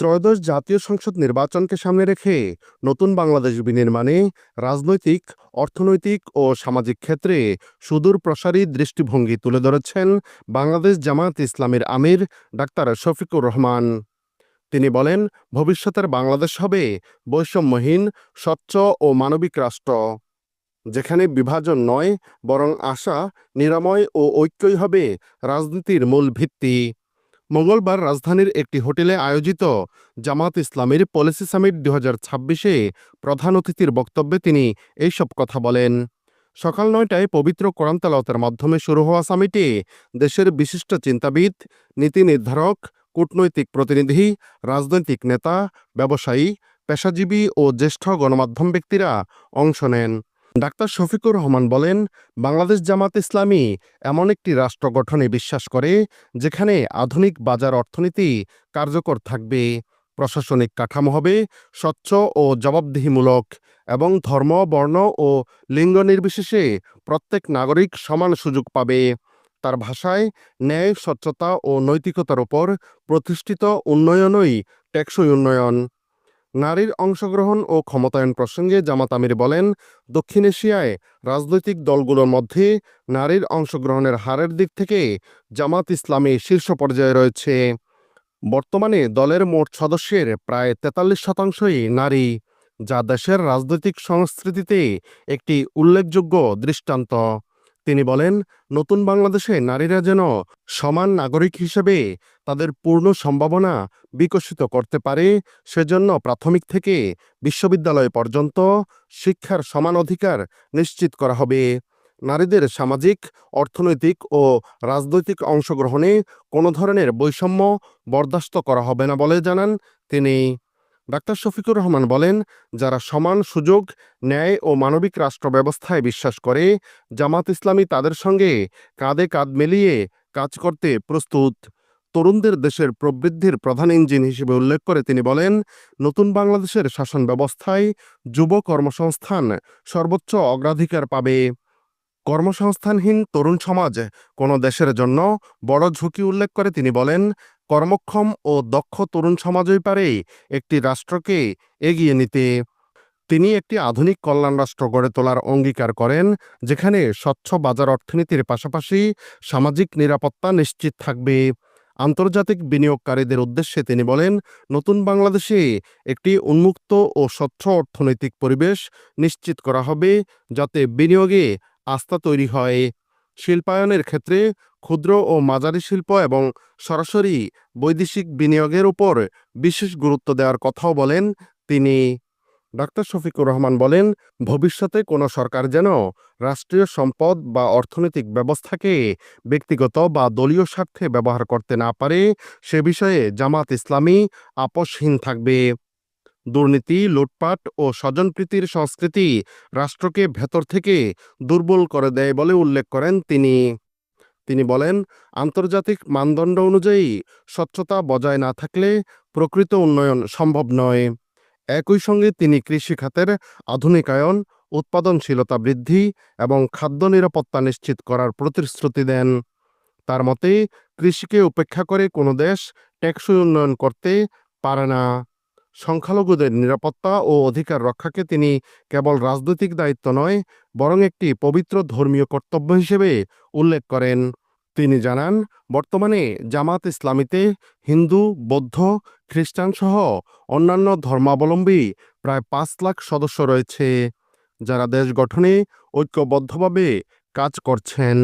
ত্রয়োদশ জাতীয় সংসদ নির্বাচনকে সামনে রেখে নতুন বাংলাদেশ বিনির্মাণে রাজনৈতিক, অর্থনৈতিক ও সামাজিক ক্ষেত্রে সুদূর প্রসারী দৃষ্টিভঙ্গি তুলে ধরেছেন বাংলাদেশ জামায়াত ইসলামের আমির ডাক্তার শফিকুর রহমান। তিনি বলেন, ভবিষ্যতের বাংলাদেশ হবে বৈষম্যহীন, স্বচ্ছ ও মানবিক রাষ্ট্র, যেখানে বিভাজন নয়, বরং আশা, নিরাময় ও ঐক্যই হবে রাজনীতির মূল ভিত্তি। মঙ্গলবার রাজধানীর একটি হোটেলে আয়োজিত জামাত ইসলামীর পলিসি সামিট দু হাজার ছাব্বিশে প্রধান অতিথির বক্তব্যে তিনি এইসব কথা বলেন। সকাল নয়টায় পবিত্র কোরআন মাধ্যমে শুরু হওয়া সামিটে দেশের বিশিষ্ট চিন্তাবিদ, নীতি নির্ধারক, কূটনৈতিক প্রতিনিধি, রাজনৈতিক নেতা, ব্যবসায়ী, পেশাজীবী ও জ্যেষ্ঠ গণমাধ্যম ব্যক্তিরা অংশ নেন। ডাক্তার শফিকুর রহমান বলেন, বাংলাদেশ জামাত ইসলামী এমন একটি রাষ্ট্র গঠনে বিশ্বাস করে, যেখানে আধুনিক বাজার অর্থনীতি কার্যকর থাকবে, প্রশাসনিক কাঠামো হবে স্বচ্ছ ও জবাবদিহিমূলক, এবং ধর্ম, বর্ণ ও লিঙ্গ নির্বিশেষে প্রত্যেক নাগরিক সমান সুযোগ পাবে। তার ভাষায় ন্যায়, স্বচ্ছতা ও নৈতিকতার উপর প্রতিষ্ঠিত উন্নয়নই টেকসই উন্নয়ন। নারীর অংশগ্রহণ ও ক্ষমতায়ন প্রসঙ্গে জামাত আমির বলেন, দক্ষিণ এশিয়ায় রাজনৈতিক দলগুলোর মধ্যে নারীর অংশগ্রহণের হারের দিক থেকে জামাত ইসলামী শীর্ষ পর্যায়ে রয়েছে। বর্তমানে দলের মোট সদস্যের প্রায় তেতাল্লিশ শতাংশই নারী, যা দেশের রাজনৈতিক সংস্কৃতিতে একটি উল্লেখযোগ্য দৃষ্টান্ত। তিনি বলেন, নতুন বাংলাদেশে নারীরা যেন সমান নাগরিক হিসেবে তাদের পূর্ণ সম্ভাবনা বিকশিত করতে পারে, সেজন্য প্রাথমিক থেকে বিশ্ববিদ্যালয় পর্যন্ত শিক্ষার সমান অধিকার নিশ্চিত করা হবে। নারীদের সামাজিক, অর্থনৈতিক ও রাজনৈতিক অংশগ্রহণে কোনো ধরনের বৈষম্য বরদাস্ত করা হবে না বলে জানান তিনি। ডাক্তার শফিকুর রহমান বলেন, যারা সমান সুযোগ, ন্যায় ও মানবিক রাষ্ট্র ব্যবস্থায় বিশ্বাস করে, জামাত ইসলামী তাদের সঙ্গে কাঁধে কাঁধ মিলিয়ে কাজ করতে প্রস্তুত। তরুণদের দেশের প্রবৃদ্ধির প্রধান ইঞ্জিন হিসেবে উল্লেখ করে তিনি বলেন, নতুন বাংলাদেশের শাসন ব্যবস্থায় যুব কর্মসংস্থান সর্বোচ্চ অগ্রাধিকার পাবে। কর্মসংস্থানহীন তরুণ সমাজ কোনো দেশের জন্য বড় ঝুঁকি উল্লেখ করে তিনি বলেন কর্মক্ষম ও দক্ষ তরুণ সমাজই পারে একটি রাষ্ট্রকে এগিয়ে নিতে। তিনি একটি আধুনিক কল্যাণ রাষ্ট্র গড়ে তোলার অঙ্গীকার করেন, যেখানে স্বচ্ছ বাজার অর্থনীতির পাশাপাশি সামাজিক নিরাপত্তা নিশ্চিত থাকবে। আন্তর্জাতিক বিনিয়োগকারীদের উদ্দেশ্যে তিনি বলেন, নতুন বাংলাদেশে একটি উন্মুক্ত ও স্বচ্ছ অর্থনৈতিক পরিবেশ নিশ্চিত করা হবে যাতে বিনিয়োগে আস্থা তৈরি হয়। শিল্পায়নের ক্ষেত্রে ক্ষুদ্র ও মাঝারি শিল্প এবং সরাসরি বৈদেশিক বিনিয়োগের উপর বিশেষ গুরুত্ব দেওয়ার কথাও বলেন তিনি। ডাক্তার শফিকুর রহমান বলেন, ভবিষ্যতে কোনো সরকার যেন রাষ্ট্রীয় সম্পদ বা অর্থনৈতিক ব্যবস্থাকে ব্যক্তিগত বা দলীয় স্বার্থে ব্যবহার করতে না পারে, সে বিষয়ে জামাত ইসলামী আপোষহীন থাকবে। দুর্নীতি, লুটপাট ও স্বজনপ্রীতির সংস্কৃতি রাষ্ট্রকে ভেতর থেকে দুর্বল করে দেয় বলে উল্লেখ করেন তিনি। তিনি বলেন, আন্তর্জাতিক মানদণ্ড অনুযায়ী স্বচ্ছতা বজায় না থাকলে প্রকৃত উন্নয়ন সম্ভব নয়। একই সঙ্গে তিনি কৃষি খাতের আধুনিকায়ন, উৎপাদনশীলতা বৃদ্ধি এবং খাদ্য নিরাপত্তা নিশ্চিত করার প্রতিশ্রুতি দেন। তার মতে, কৃষিকে উপেক্ষা করে কোনো দেশ টেকসই উন্নয়ন করতে পারে না। সংখ্যালঘুদের নিরাপত্তা ও অধিকার রক্ষাকে তিনি কেবল রাজনৈতিক দায়িত্ব নয়, বরং একটি পবিত্র ধর্মীয় কর্তব্য হিসেবে উল্লেখ করেন। তিনি জানান, বর্তমানে জামাত ইসলামীতে হিন্দু, বৌদ্ধ, খ্রিস্টান সহ অন্যান্য ধর্মাবলম্বী প্রায় পাঁচ লাখ সদস্য রয়েছে, যারা দেশ গঠনে ঐক্যবদ্ধভাবে কাজ করছেন।